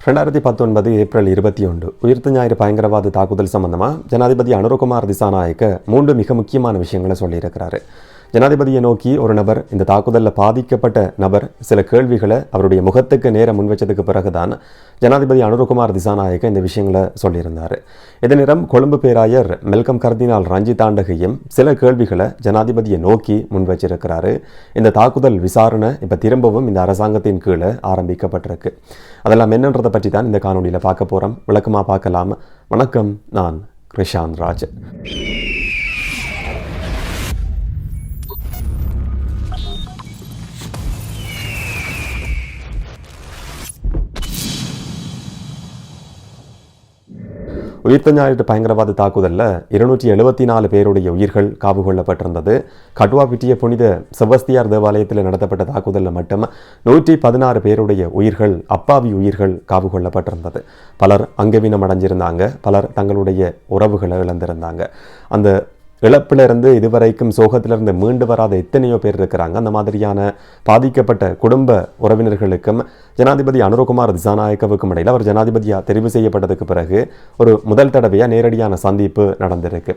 ரெண்டாயிரத்தி பத்தொன்பது ஏப்ரல் இருபத்தி ஒன்று உயிர்த்த ஞாயிறு பயங்கரவாத தாக்குதல் சம்பந்தமாக ஜனாதிபதி அனுரகுமார் திசாநாயக்க மூன்று மிக முக்கியமான விஷயங்களை சொல்லியிருக்கிறாரு ஜனாதிபதியை நோக்கி ஒரு நபர் இந்த தாக்குதலில் பாதிக்கப்பட்ட நபர் சில கேள்விகளை அவருடைய முகத்துக்கு நேரம் முன்வச்சதுக்கு பிறகுதான் ஜனாதிபதி அனுருகுமார் திசாநாயக்க இந்த விஷயங்களை சொல்லியிருந்தார். இதே நேரம் கொழும்பு பேராயர் மெல்கம் கர்தினால் ரஞ்சித் தாண்டகையும் சில கேள்விகளை ஜனாதிபதியை நோக்கி முன்வச்சிருக்கிறாரு. இந்த தாக்குதல் விசாரணை இப்போ திரும்பவும் இந்த அரசாங்கத்தின் கீழே ஆரம்பிக்கப்பட்டிருக்கு. அதெல்லாம் என்னன்றதை பற்றி தான் இந்த காணொலியில் பார்க்க போகிறோம் விளக்கமாக பார்க்கலாம். வணக்கம் நான் கிருஷாந்த் ராஜ் உயிர்த்த ஞாயிறு பயங்கரவாத தாக்குதலில் இருநூற்றி எழுபத்தி நாலு பேருடைய உயிர்கள் காவு கொள்ளப்பட்டிருந்தது கட்வா பிட்டிய புனித செபஸ்தியார் தேவாலயத்தில் நடத்தப்பட்ட தாக்குதலில் மட்டும் நூற்றி பதினாறு பேருடைய உயிர்கள் அப்பாவி உயிர்கள் காவு கொள்ளப்பட்டிருந்தது பலர் அங்கவீனம் அடைஞ்சிருந்தாங்க பலர் தங்களுடைய உறவுகளை இழந்திருந்தாங்க. அந்த இழப்பிலிருந்து இதுவரைக்கும் சோகத்திலிருந்து மீண்டு வராத எத்தனையோ பேர் இருக்கிறாங்க. அந்த மாதிரியான பாதிக்கப்பட்ட குடும்ப உறவினர்களுக்கும் ஜனாதிபதி அனுரகுமார் திசாநாயக்கவுக்கும் இடையில் அவர் ஜனாதிபதியாக தெரிவு செய்யப்பட்டதுக்கு பிறகு ஒரு முதல் தடவையாக நேரடியான சந்திப்பு நடந்திருக்கு.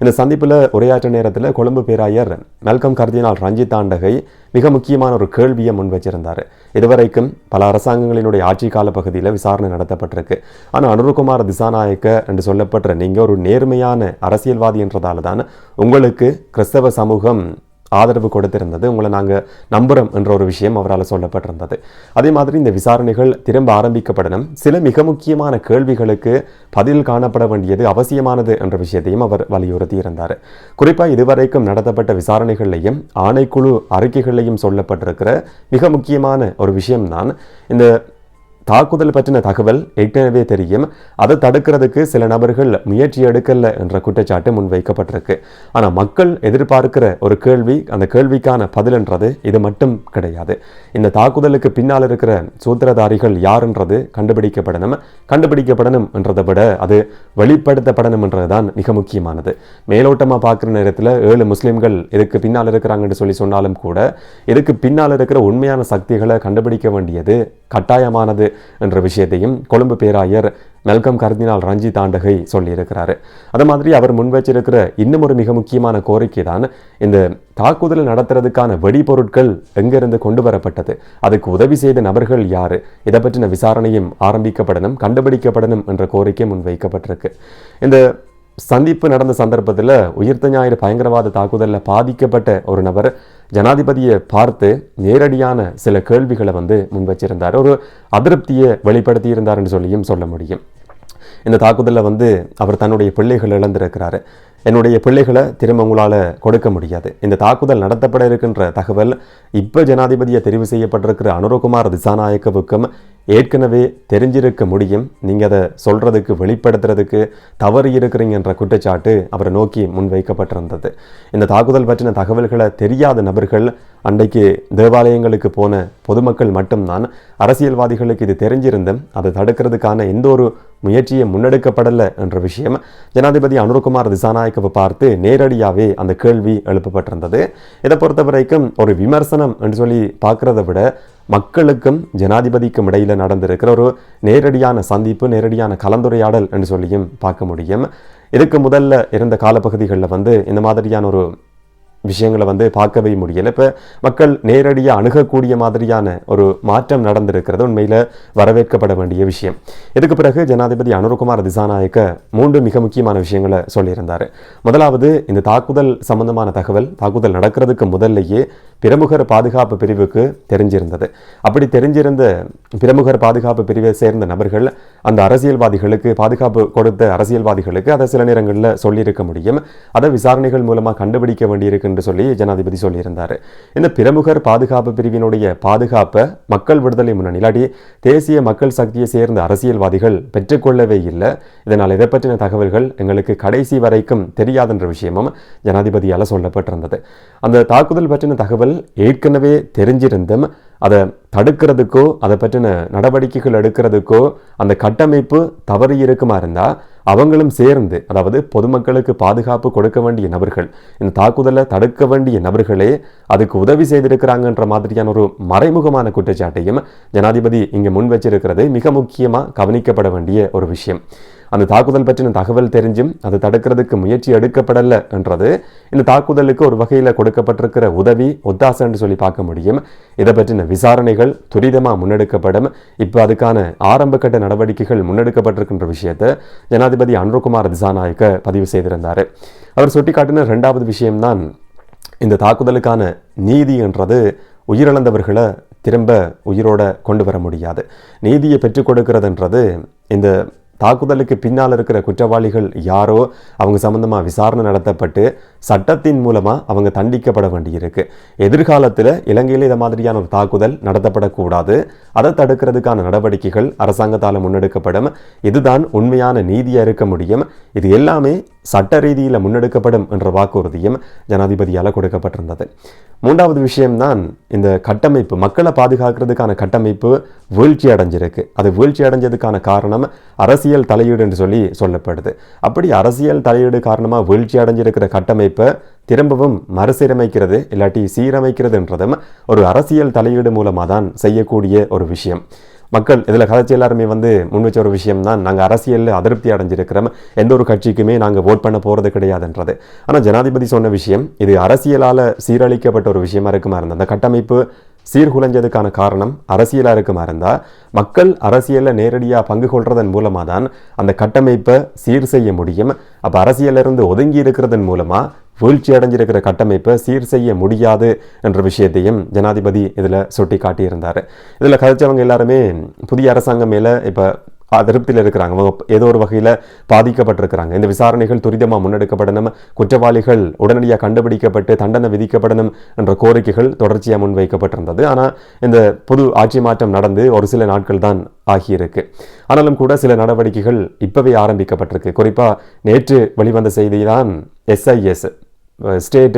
இந்த சந்திப்பில் உரையாற்ற நேரத்தில் கொழும்பு பேராயர் மெல்கம் கர்தினால் ரஞ்சித் ஆண்டகை மிக முக்கியமான ஒரு கேள்வியை முன் வச்சிருந்தார். இதுவரைக்கும் பல அரசாங்கங்களினுடைய ஆட்சி கால பகுதியில் விசாரணை நடத்தப்பட்டிருக்கு. ஆனால் அனுருகுமார் திசாநாயக்க என்று சொல்லப்பட்ட நீங்கள் ஒரு நேர்மையான அரசியல்வாதி என்றதால தான் உங்களுக்கு கிறிஸ்தவ சமூகம் ஆதரவு கொடுத்திருந்தது. உங்களை நாங்கள் நம்புகிறோம் என்ற ஒரு விஷயம் அவரால் சொல்லப்பட்டிருந்தது. அதே மாதிரி இந்த விசாரணைகள் திரும்ப ஆரம்பிக்கப்படணும். சில மிக முக்கியமான கேள்விகளுக்கு பதில் காணப்பட வேண்டியது அவசியமானது என்ற விஷயத்தையும் அவர் வலியுறுத்தி இருந்தார் குறிப்பாக இதுவரைக்கும் நடத்தப்பட்ட விசாரணைகள்லையும் ஆணைக்குழு அறிக்கைகளையும் சொல்லப்பட்டிருக்கிற மிக முக்கியமான ஒரு விஷயம்தான் இந்த தாக்குதல் பற்றின தகவல் ஏற்கனவே தெரியும். அதை தடுக்கிறதுக்கு சில நபர்கள் முயற்சி எடுக்கல என்ற குற்றச்சாட்டு முன்வைக்கப்பட்டிருக்கு. ஆனால் மக்கள் எதிர்பார்க்கிற ஒரு கேள்வி அந்த கேள்விக்கான பதில்ன்றது இது மட்டும் கிடையாது. இந்த தாக்குதலுக்கு பின்னால் இருக்கிற சூத்திரதாரிகள் யாருன்றது கண்டுபிடிக்கப்படணும் கண்டுபிடிக்கப்படணும் என்றதை விட அது வெளிப்படுத்தப்படணும் என்றதுதான் மிக முக்கியமானது. மேலோட்டமாக பார்க்குற நேரத்தில் ஏழு முஸ்லீம்கள் இதுக்கு பின்னால் இருக்கிறாங்கன்னு சொல்லி சொன்னாலும் கூட இதுக்கு பின்னால் இருக்கிற உண்மையான சக்திகளை கண்டுபிடிக்க வேண்டியது கட்டாயமானது. என்ற விஷயத்தையும் கொழும்பு பேராயர் மெல்கம் கர்தினால் ரஞ்சித் ஆண்டகை சொல்லியிருக்கிறாரு. அது மாதிரி அவர் முன்வச்சிருக்கிற இன்னும் ஒரு மிக முக்கியமான கோரிக்கை தான் இந்த தாக்குதல் நடத்துறதுக்கான வெடிபொருட்கள் எங்கிருந்து கொண்டு வரப்பட்டது? அதுக்கு உதவி செய்த நபர்கள் யாரு? இதை பற்றின விசாரணையும் ஆரம்பிக்கப்படணும் கண்டுபிடிக்கப்படணும் என்ற கோரிக்கை முன்வைக்கப்பட்டிருக்கு. இந்த சந்திப்பு நடந்த சந்தர்ப்பத்தில் உயிர்த்த ஞாயிறு பயங்கரவாத தாக்குதலில் பாதிக்கப்பட்ட ஒரு நபர் ஜனாதிபதியை பார்த்து நேரடியான சில கேள்விகளை வந்து முன் வச்சிருந்தார் ஒரு அதிருப்தியை வெளிப்படுத்தியிருந்தார்னு சொல்லியும் சொல்ல முடியும். இந்த தாக்குதலில் வந்து அவர் தன்னுடைய பிள்ளைகள் இழந்திருக்கிறாரு. என்னுடைய பிள்ளைகளை திரும்ப உங்களால் கொடுக்க முடியாது. இந்த தாக்குதல் நடத்தப்பட இருக்கின்ற தகவல் இப்போ ஜனாதிபதியை தெரிவு செய்யப்பட்டிருக்கிற அனுரகுமார் திசாநாயக்கவுக்கும் ஏற்கனவே தெரிஞ்சிருக்க முடியும். நீங்கள் அதை சொல்கிறதுக்கு வெளிப்படுத்துறதுக்கு தவறு இருக்கிறீங்கன்ற குற்றச்சாட்டு அவரை நோக்கி முன்வைக்கப்பட்டிருந்தது. இந்த தாக்குதல் பற்றின தகவல்களை தெரியாத நபர்கள் அன்றைக்கு தேவாலயங்களுக்கு போன பொதுமக்கள் மட்டும்தான் அரசியல்வாதிகளுக்கு இது தெரிஞ்சிருந்தும் அதை தடுக்கிறதுக்கான எந்த ஒரு முயற்சியும் முன்னெடுக்கப்படலை என்ற விஷயம் ஜனாதிபதி அனுர்குமார் திசாநாயக்கவை பார்த்து நேரடியாகவே அந்த கேள்வி எழுப்பப்பட்டிருந்தது. இதை பொறுத்த வரைக்கும் ஒரு விமர்சனம் என்று சொல்லி பார்க்குறத விட மக்களுக்கும் ஜனாதிபதிக்கும் இடையில் நடந்திருக்கிற ஒரு நேரடியான சந்திப்பு நேரடியான கலந்துரையாடல் என்று சொல்லியும் பார்க்க முடியும். இதுக்கு முதல்ல இருந்த காலப்பகுதிகளில் வந்து இந்த மாதிரியான ஒரு விஷயங்களை வந்து பார்க்கவே முடியல. இப்போ மக்கள் நேரடியாக அணுகக்கூடிய மாதிரியான ஒரு மாற்றம் நடந்திருக்கிறது. உண்மையில் வரவேற்கப்பட வேண்டிய விஷயம். இதுக்கு பிறகு ஜனாதிபதி அனுர்குமார் திசாநாயக்க மூன்று மிக முக்கியமான விஷயங்களை சொல்லியிருந்தார். முதலாவது இந்த தாக்குதல் சம்பந்தமான தகவல் தாக்குதல் நடக்கிறதுக்கு முதல்லையே பிரமுகர் பாதுகாப்பு பிரிவுக்கு தெரிஞ்சிருந்தது. அப்படி தெரிஞ்சிருந்த பிரமுகர் பாதுகாப்பு பிரிவை சேர்ந்த நபர்கள் அந்த அரசியல்வாதிகளுக்கு பாதுகாப்பு கொடுத்த அரசியல்வாதிகளுக்கு அதை சில நேரங்களில் சொல்லியிருக்க முடியும். அதை விசாரணைகள் மூலமாக கண்டுபிடிக்க வேண்டியிருக்கு என்று சொல்லி ஜனாதிபதி சொல்லியிருந்தார். இந்த பிரமுகர் பாதுகாப்பு பிரிவினுடைய பாதுகாப்பை மக்கள் விடுதலை முன்னணி இல்லாட்டி தேசிய மக்கள் சக்தியை சேர்ந்த அரசியல்வாதிகள் பெற்றுக்கொள்ளவே இல்லை. இதனால் இதை பற்றின தகவல்கள் எங்களுக்கு கடைசி வரைக்கும் தெரியாதுன்ற விஷயமும் ஜனாதிபதியால் சொல்லப்பட்டிருந்தது. அந்த தாக்குதல் பற்றின தகவல் ஏற்கனவே தெரிஞ்சிருந்தும் அதை தடுக்கிறதுக்கோ அதை பற்றின நடவடிக்கைகள் எடுக்கிறதுக்கோ அந்த கட்டமைப்பு தவறு இருக்குமா இருந்தால் அவங்களும் சேர்ந்து அதாவது பொதுமக்களுக்கு பாதுகாப்பு கொடுக்க வேண்டிய நபர்கள் இந்த தாக்குதலை தடுக்க வேண்டிய நபர்களே அதுக்கு உதவி செய்திருக்கிறாங்கன்ற மாதிரியான ஒரு மறைமுகமான குற்றச்சாட்டையும் ஜனாதிபதி இங்கே முன் வச்சிருக்கிறது மிக முக்கியமாக கவனிக்கப்பட வேண்டிய ஒரு விஷயம். அந்த தாக்குதல் பற்றின தகவல் தெரிஞ்சும் அது தடுக்கிறதுக்கு முயற்சி எடுக்கப்படலை என்றது இந்த தாக்குதலுக்கு ஒரு வகையில் கொடுக்கப்பட்டிருக்கிற உதவி ஒத்தாசன்னு சொல்லி பார்க்க முடியும். இதை பற்றின விசாரணைகள் துரிதமாக முன்னெடுக்கப்படும். இப்போ அதுக்கான ஆரம்ப கட்ட நடவடிக்கைகள் முன்னெடுக்கப்பட்டிருக்கின்ற விஷயத்தை ஜனாதிபதி அன்ருகுமார் திசாநாயக்க பதிவு செய்திருந்தார். அவர் சுட்டிக்காட்டின ரெண்டாவது விஷயம்தான் இந்த தாக்குதலுக்கான நீதி என்றது உயிரிழந்தவர்களை திரும்ப உயிரோட கொண்டு வர முடியாது. நீதியை பெற்றுக் கொடுக்கிறதுன்றது இந்த தாக்குதலுக்கு பின்னால் இருக்கிற குற்றவாளிகள் யாரோ அவங்க சம்பந்தமாக விசாரணை நடத்தப்பட்டு சட்டத்தின் மூலமாக அவங்க தண்டிக்கப்பட வேண்டியிருக்கு. எதிர்காலத்தில் இலங்கையில் இதை மாதிரியான ஒரு தாக்குதல் நடத்தப்படக்கூடாது. அதை தடுக்கிறதுக்கான நடவடிக்கைகள் அரசாங்கத்தால் முன்னெடுக்கப்படும். இதுதான் உண்மையான நீதியாக இருக்க முடியும். இது எல்லாமே சட்ட ரீதியில் முன்னெடுக்கப்படும் என்ற வாக்குறுதியும் ஜனாதிபதியால் கொடுக்கப்பட்டிருந்தது. மூன்றாவது விஷயம்தான் இந்த கட்டமைப்பு மக்களை பாதுகாக்கிறதுக்கான கட்டமைப்பு வீழ்ச்சி அடைஞ்சிருக்கு. அது வீழ்ச்சி அடைஞ்சதுக்கான காரணம் அரசியல் தலையீடு என்று சொல்லி சொல்லப்படுது. அப்படி அரசியல் தலையீடு காரணமாக வீழ்ச்சி அடைஞ்சிருக்கிற கட்டமைப்பை திரும்பவும் மறுசீரமைக்கிறது இல்லாட்டி சீரமைக்கிறதுன்றதும் ஒரு அரசியல் தலையீடு மூலமாக தான் செய்யக்கூடிய ஒரு விஷயம். மக்கள் இதில் கதைச்சி எல்லாருமே வந்து முன் வச்ச ஒரு விஷயம் தான் நாங்கள் அரசியலில் அதிருப்தி அடைஞ்சிருக்கிறோம். எந்த ஒரு கட்சிக்குமே நாங்கள் ஓட் பண்ண போகிறது கிடையாதுன்றது. ஆனால் ஜனாதிபதி சொன்ன விஷயம் இது அரசியலால் சீரழிக்கப்பட்ட ஒரு விஷயமா இருக்குமா இருந்தது அந்த கட்டமைப்பு சீர்குலைஞ்சதுக்கான காரணம் அரசியலாக இருக்குமா இருந்தால் மக்கள் அரசியலில் நேரடியாக பங்கு கொள்றதன் மூலமாக தான் அந்த கட்டமைப்பை சீர் செய்ய முடியும். அப்போ அரசியலிருந்து ஒதுங்கி இருக்கிறதன் மூலமாக வீழ்ச்சியடைஞ்சிருக்கிற கட்டமைப்பை சீர் செய்ய முடியாது என்ற விஷயத்தையும் ஜனாதிபதி இதில் சுட்டி காட்டியிருந்தார் இதில் கதைச்சவங்க எல்லாருமே புதிய அரசாங்கம் மேலே இப்போ அதிருப்தியில் இருக்கிறாங்க. அவங்க ஏதோ ஒரு வகையில் பாதிக்கப்பட்டிருக்கிறாங்க. இந்த விசாரணைகள் துரிதமாக முன்னெடுக்கப்படணும் குற்றவாளிகள் உடனடியாக கண்டுபிடிக்கப்பட்டு தண்டனை விதிக்கப்படணும் என்ற கோரிக்கைகள் தொடர்ச்சியாக முன்வைக்கப்பட்டிருந்தது. ஆனால் இந்த பொது ஆட்சி மாற்றம் நடந்து ஒரு சில நாட்கள் தான் ஆகியிருக்கு. ஆனாலும் கூட சில நடவடிக்கைகள் இப்போவே ஆரம்பிக்கப்பட்டிருக்கு. குறிப்பாக நேற்று வெளிவந்த செய்தி தான் எஸ்ஐஎஸ். state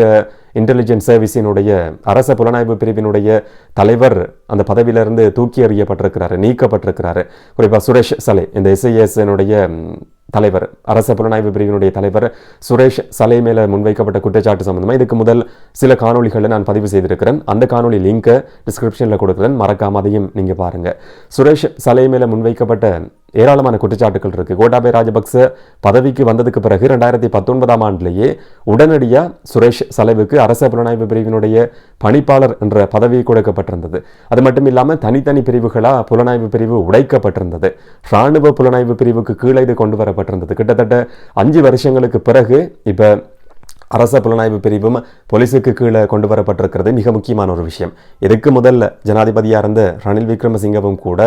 இன்டெலிஜென்ஸ் சர்வீஸினுடைய அரச புலனாய்வு பிரிவினுடைய தலைவர் அந்த பதவியிலிருந்து தூக்கி எறியப்பட்டிருக்கிறாரு நீக்கப்பட்டிருக்கிறாரு. குறிப்பாக சுரேஷ் சலை இந்த எஸ்ஐஎஸ்னுடைய தலைவர் அரச புலனாய்வு பிரிவினுடைய தலைவர் சுரேஷ் சலை மேலே முன்வைக்கப்பட்ட குற்றச்சாட்டு சம்பந்தமாக இதுக்கு முதல் சில காணொலிகளை நான் பதிவு செய்திருக்கிறேன். அந்த காணொலி லிங்கை டிஸ்கிரிப்ஷனில் கொடுக்குறேன். மறக்காம அதையும் நீங்கள் பாருங்கள் சுரேஷ் சலை மேலே முன்வைக்கப்பட்ட ஏராளமான குற்றச்சாட்டுகள் இருக்குது கோட்டாபே ராஜபக்ச பதவிக்கு வந்ததுக்கு பிறகு ரெண்டாயிரத்தி பத்தொன்பதாம் ஆண்டிலேயே உடனடியாக சுரேஷ் சலைவுக்கு அரச புலனாய்வு பிரிவினுடைய பணிப்பாளர் என்ற பதவி கொடுக்கப்பட்டிருந்தது. அது மட்டும் இல்லாமல் தனித்தனி பிரிவுகளாக புலனாய்வு பிரிவு உடைக்கப்பட்டிருந்தது. இராணுவ புலனாய்வு பிரிவுக்கு கீழே இது கொண்டு வரப்பட்டிருந்தது. கிட்டத்தட்ட அஞ்சு வருஷங்களுக்கு பிறகு இப்போ அரச புலனாய்வு பிரிவும் போலீஸுக்கு கீழே கொண்டு வரப்பட்டிருக்கிறது மிக முக்கியமான ஒரு விஷயம். இதுக்கு முதல்ல ஜனாதிபதியாக இருந்த ரணில் விக்ரமசிங்கவும் கூட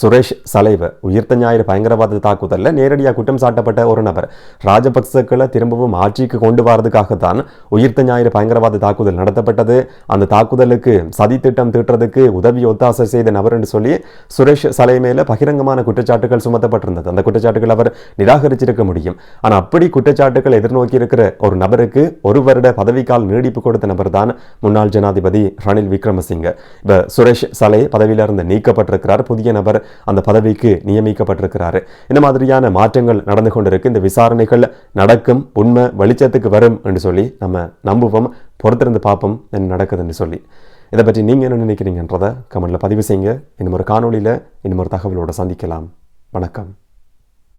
சுரேஷ் சலைவ உயிர்த்த ஞாயிறு பயங்கரவாத தாக்குதலில் நேரடியாக குற்றம் சாட்டப்பட்ட ஒரு நபர். ராஜபக்சக்களை திரும்பவும் ஆட்சிக்கு கொண்டு வரதுக்காகத்தான் உயிர்த்த ஞாயிறு பயங்கரவாத தாக்குதல் நடத்தப்பட்டது. அந்த தாக்குதலுக்கு சதி திட்டம் தீட்டுறதுக்கு உதவி ஒத்தாசை செய்த நபர் என்று சொல்லி சுரேஷ் சலை மேல பகிரங்கமான குற்றச்சாட்டுகள் சுமத்தப்பட்டிருந்தது. அந்த குற்றச்சாட்டுகள் அவர் நிராகரிச்சிருக்க முடியும். ஆனால் அப்படி குற்றச்சாட்டுகள் எதிர்நோக்கி இருக்கிற ஒரு நபருக்கு ஒரு வருட பதவிக்கால் நீடிப்பு கொடுத்த நபர் தான் முன்னாள் ஜனாதிபதி ரணில் விக்ரமசிங்க. இப்போ சுரேஷ் சலே பதவியிலிருந்து நீக்கப்பட்டிருக்கிறார். புதிய நபர் அந்த பதவிக்கு நியமிக்கப்பட்டிருக்கிறார். இந்த மாதிரியான மாற்றங்கள் நடந்து கொண்டிருக்கு. இந்த விசாரணைகள் நடக்கும் உண்மை வெளிச்சத்துக்கு வரும் என்று சொல்லி நம்ம நம்புவோம் பொறுத்திருந்து பார்ப்போம் என்ன நடக்குதுன்னு சொல்லி. இதை பற்றி நீங்கள் என்ன நினைக்கிறீங்கன்றதை கமெண்டில் பதிவு செய்யுங்க. இன்னும் ஒரு காணொலியில் இன்னும் ஒரு தகவலோடு சந்திக்கலாம். வணக்கம்.